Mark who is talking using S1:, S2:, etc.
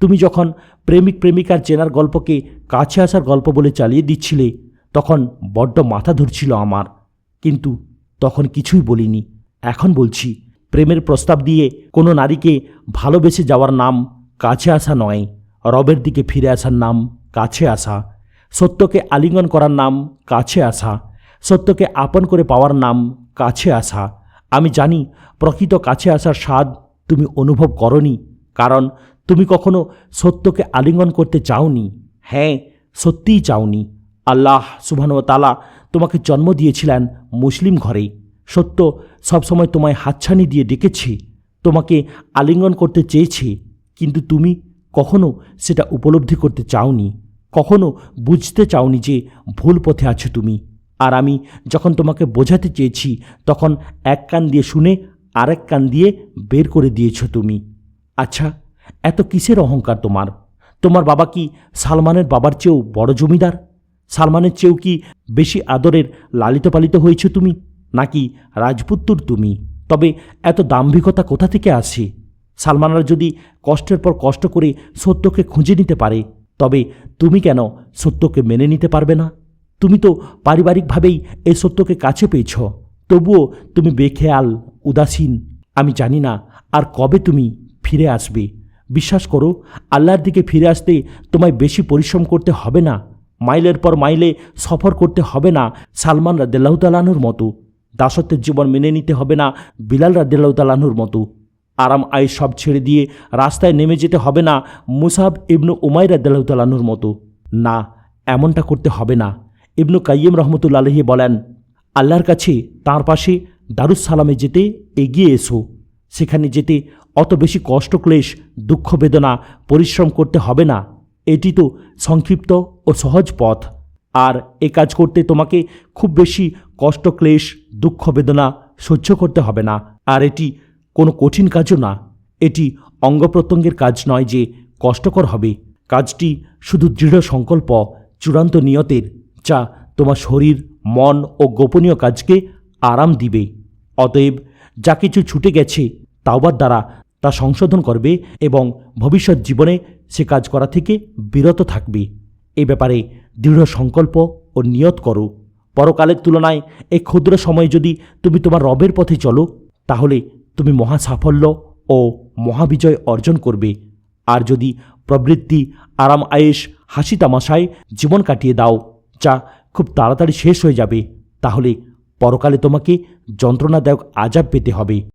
S1: তুমি যখন প্রেমিক প্রেমিকার চেনার গল্পকে কাছে আসার গল্প বলে চালিয়ে দিচ্ছিলে, তখন বড্ড মাথা ধরছিল আমার। কিন্তু তখন কিছুই বলিনি। এখন বলছি, প্রেমের প্রস্তাব দিয়ে কোনো নারীকে ভালোবেসে যাওয়ার নাম কাছে আসা নয়, রবের দিকে ফিরে আসার নাম কাছে আসা, সত্যকে আলিঙ্গন করার নাম কাছে আসা, সত্যকে আপন করে পাওয়ার নাম কাছে আসা। আমি জানি, প্রকৃত কাছে আসার স্বাদ তুমি অনুভব করনি, কারণ তুমি কখনো সত্যকে আলিঙ্গন করতে চাওনি? হ্যাঁ সত্যিই চাওনি। আল্লাহ সুবহান ও তালা তোমাকে জন্ম দিয়েছিলেন মুসলিম ঘরে। সত্য, সবসময় তোমায় হাতছানি দিয়ে ডেকেছে। তোমাকে আলিঙ্গন করতে চেয়েছে, কিন্তু তুমি কখনো সেটা উপলব্ধি করতে চাওনি। কখনো বুঝতে চাওনি যে ভুল পথে আছো তুমি। আর আমি যখন তোমাকে বোঝাতে চেয়েছি, তখন এক কান দিয়ে শুনে আরেক কান দিয়ে বের করে দিয়েছ তুমি। আচ্ছা এত কিসের অহংকার তোমার? তোমার বাবা কি সালমানের বাবার চেয়েও বড় জমিদার? সালমানের চেয়েও কি বেশি আদরের লালিত পালিত হয়েছ তুমি? নাকি রাজপুত্তুর তুমি? তবে এত দাম্ভিকতা কোথা থেকে আসে? সালমানরা যদি কষ্টের পর কষ্ট করে সত্যকে খুঁজে নিতে পারে, তবে তুমি কেন সত্যকে মেনে নিতে পারবে না? তুমি তো পারিবারিকভাবেই এই সত্যকে কাছে পেয়েছ। তবুও তুমি বেখেয়াল, উদাসীন। আমি জানি না আর কবে তুমি ফিরে আসবে। বিশ্বাস করো, আল্লাহর দিকে ফিরে আসতে তোমায় বেশি পরিশ্রম করতে হবে না। মাইলের পর মাইলে সফর করতে হবে না, সালমান রাদ্দাল্লাহতালানুর মতো। দাসত্বের জীবন মেনে নিতে হবে না, বিলাল রাদ্দাল্লাহতালানুর মতো। আরাম আয় সব ছেড়ে দিয়ে রাস্তায় নেমে যেতে হবে না, মুসাব ইবনু উমাই রাদ্দাল্লাহতালানুর মতো। না, এমনটা করতে হবে না। ইবনু কাইয়িম রহমতুল্লা আলহি বলেন, আল্লাহর কাছে তার পাশে দারুসালামে যেতে এগিয়ে এসো। সেখানে যেতে অত বেশি কষ্ট, ক্লেশ, দুঃখ, বেদনা, পরিশ্রম করতে হবে না। এটি তো সংক্ষিপ্ত ও সহজ পথ। আর এ কাজ করতে তোমাকে খুব বেশি কষ্ট, ক্লেশ, দুঃখ, বেদনা সহ্য করতে হবে না। আর এটি কোনো কঠিন কাজও না। এটি অঙ্গ প্রত্যঙ্গের কাজ নয় যে কষ্টকর হবে। কাজটি শুধু দৃঢ় সংকল্প, চূড়ান্ত নিয়তের, যা তোমার শরীর, মন ও গোপনীয় কাজকে আরাম দিবে। অতএব যা কিছু ছুটে গেছে তাওবার দ্বারা তা সংশোধন করবে এবং ভবিষ্যৎ জীবনে সে কাজ করা থেকে বিরত থাকবে। এ ব্যাপারে দৃঢ় সংকল্প ও নিয়ত করো। পরকালের তুলনায় এই ক্ষুদ্র সময়ে যদি তুমি তোমার রবের পথে চলো, তাহলে তুমি মহা সাফল্য ও মহাবিজয় অর্জন করবে। আর যদি প্রবৃত্তি, আরাম আয়েস হাসি, তামাশায় জীবন কাটিয়ে দাও, যা খুব তাড়াতাড়ি শেষ হয়ে যাবে, তাহলে পরকালে তোমাকে যন্ত্রণাদায়ক আজাব পেতে হবে।